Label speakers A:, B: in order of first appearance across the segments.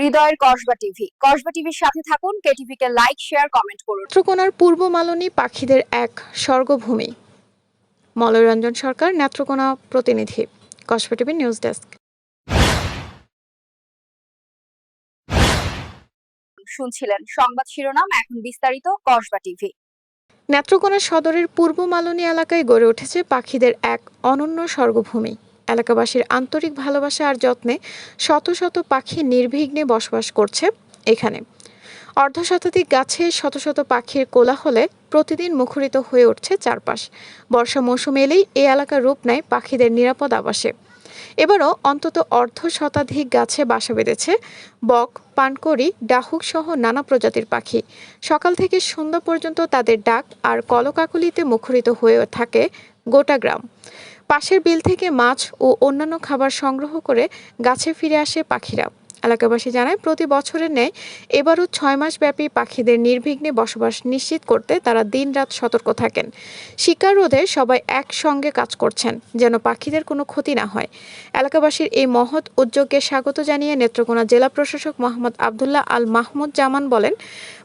A: হৃদয়ের কসবা টিভি। কসবা টিভির সাথে থাকুন কেটিভি কে লাইক শেয়ার কমেন্ট করুন।
B: নেত্রকোনার পূর্ব মালনী পাখিদের এক স্বর্গভূমি। মলয়রঞ্জন সরকার নেত্রকোনা প্রতিনিধি। কসবা টিভি নিউজ ডেস্ক
A: শুনছিলেন সংবাদ শিরোনাম এখন বিস্তারিত কসবা টিভি।
B: নেত্রকোনা সদরের পূর্ব মালনী এলাকায় গড়ে উঠেছে পাখিদের এক অনন্য স্বর্গভূমি। এলাকাবাসীর আন্তরিক ভালোবাসা আর যত্নে শত শত পাখি নির্বিঘ্নে বসবাস করছে এখানে। অর্ধশতাধিক গাছে শত শত পাখির কোলাহলে প্রতিদিন মুখরিত হয়ে উঠছে চারপাশ। বর্ষা মৌসুম এলেই এই এলাকার রূপ নেয় পাখিদের নিরাপদ আবাসে। এবারও অন্তত অর্ধ শতাধিক গাছে বাসা বেঁধেছে বক, পানকড়ি, ডাহুক সহ নানা প্রজাতির পাখি। সকাল থেকে সন্ধ্যা পর্যন্ত তাদের ডাক আর কলকাকলিতে মুখরিত হয়ে থাকে গোটা গ্রাম। পাশের বিল থেকে মাছ ও অন্যান্য খাবার সংগ্রহ করে গাছে ফিরে আসে পাখিরা। এলাকাবাসী জানায়, প্রতি বছরের ন্যায় এবারও ছয় মাস ব্যাপী পাখিদের নির্বিঘ্নে বসবাস নিশ্চিত করতে তারা দিনরাত সতর্ক থাকেন। শিকার রোধে সবাই একসঙ্গে কাজ করছেন, যেন পাখিদের কোনো ক্ষতি না হয়। এলাকাবাসীর এই মহৎ উদ্যোগকে স্বাগত জানিয়ে নেত্রকোনা জেলা প্রশাসক মোহাম্মদ আবদুল্লাহ আল মাহমুদ জামান বলেন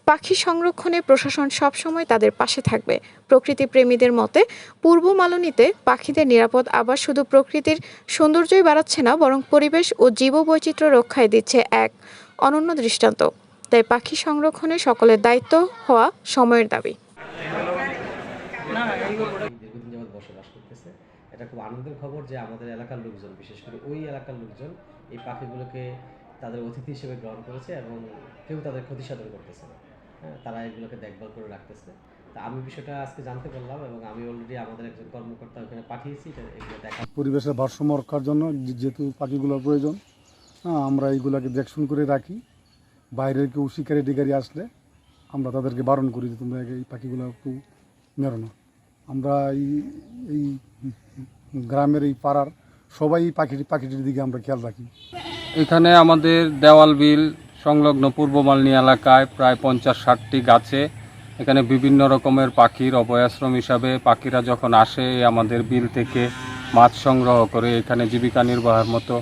B: পাখি সংরক্ষণে প্রশাসন সবসময় তাদের পাশে থাকবে। প্রকৃতি প্রেমীদের মতে পূর্ব মালনীতে পাখিদের নিরাপদ আবাস শুধু প্রকৃতির সৌন্দর্যই বাড়াচ্ছে না বরং পরিবেশ ও জীববৈচিত্র্য রক্ষায় দিচ্ছে এক অনন্য দৃষ্টান্ত। তাই পাখি সংরক্ষণে সকলের দায়িত্ব হওয়া সময়ের দাবি।
C: বসবাস করতেছে এটা খুব আনন্দের খবর যে আমাদের এলাকার লোকজন বিশেষ করে ওই এলাকার লোকজন এই পাখিগুলোকে তাদের অতিথি হিসেবে গ্রহণ করেছে এবং কেউ তাদের ক্ষতি সাধন করতেছে না। তারা এগুলোকে দেখভাল করে রাখতেছে। তা আমি বিষয়টা আজকে জানতে পারলাম এবং আমি অলরেডি আমাদের একজন কর্মকর্তা ওখানে পাঠিয়েছি এগুলো দেখা
D: পরিবেশের ভারসাম্য রক্ষার জন্য যেহেতু পাখিগুলোর প্রয়োজন হ্যাঁ, আমরা এইগুলোকে দেখশুন করে রাখি। বাইরের কেউ শিকারি টিকারি আসলে আমরা তাদেরকে বারণ করি যে তোমরা এই পাখিগুলো একটু মেরো না। আমরা এই এই গ্রামের এই পাড়ার সবাই এই পাখি পাখিটির দিকে আমরা খেয়াল রাখি।
E: এখানে আমাদের দেওয়াল বিল সংলগ্ন পূর্ব মালনী এলাকায় প্রায় পঞ্চাশ ষাটটি গাছে এখানে বিভিন্ন রকমের পাখির অভয়াশ্রম হিসাবে পাখিরা যখন আসে আমাদের বিল থেকে মাছ সংগ্রহ করে এখানে জীবিকা নির্বাহের মতো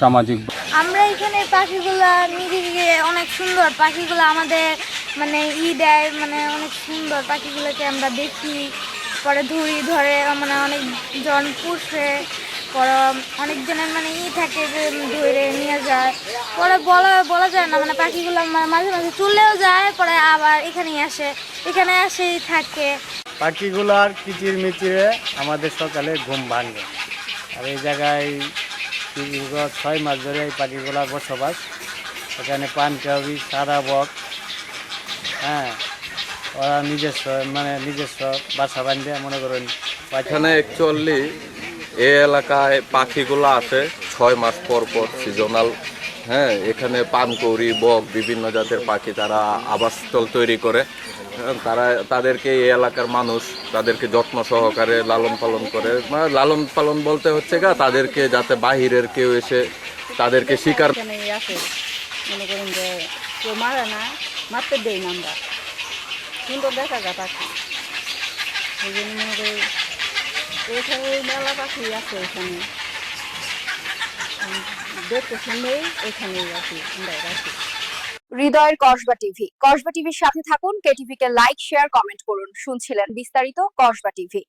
E: সামাজিক
F: আমরা এখানে পাখিগুলা নিরিবিলি অনেক সুন্দর পাখিগুলো আমাদের মানে ই দেয় মানে অনেক সুন্দর পাখিগুলোকে আমরা দেখি, পরে ধরি ধরে মানে অনেক জন পুষে অনেকজনের মানে ই থাকে যে ধরে নিয়ে যায়। পরে বলা বলা যায় না মানে পাখিগুলো মাঝে মাঝে চলেও যায় পরে আবার এখানেই আসে এখানে আসেই থাকে।
G: পাখিগুলার কিচির মিচিরে আমাদের সকালে ঘুম ভাঙে। আর এই জায়গায় দীর্ঘ ছয় মাস ধরে এই পাখিগুলার বসবাস। এখানে পানকাবি সাদা বক হ্যাঁ ওরা নিজস্ব মানে নিজস্ব বাসা বাঁধে মনে করেন।
H: এখানে অ্যাকচুয়ালি এই এলাকায় পাখিগুলো আসে ছয় মাস পর পর সিজনাল হ্যাঁ এখানে পানকৌড়ি বক বিভিন্ন জাতের পাখি তারা আবাসস্থল তৈরি করে। হ্যাঁ, তারা তাদেরকে এই এলাকার মানুষ তাদেরকে যত্ন সহকারে লালন পালন করে। মানে লালন পালন বলতে হচ্ছে গা তাদেরকে যাতে বাহিরের কেউ এসে তাদেরকে শিকার
I: মনে করেন যে কেউ না মারতে দেই না আমরা। দেখা যায় পাখি। এখানে মেলা পাখি আছে এখানে। দেখতে শুনেই এখানেই রাখি রাখি
A: হৃদয়ের কসবা টিভি। কসবা টিভির সাথে থাকুন, কে লাইক, শেয়ার, কমেন্ট করুন। শুনছিলেন বিস্তারিত কসবা টিভি।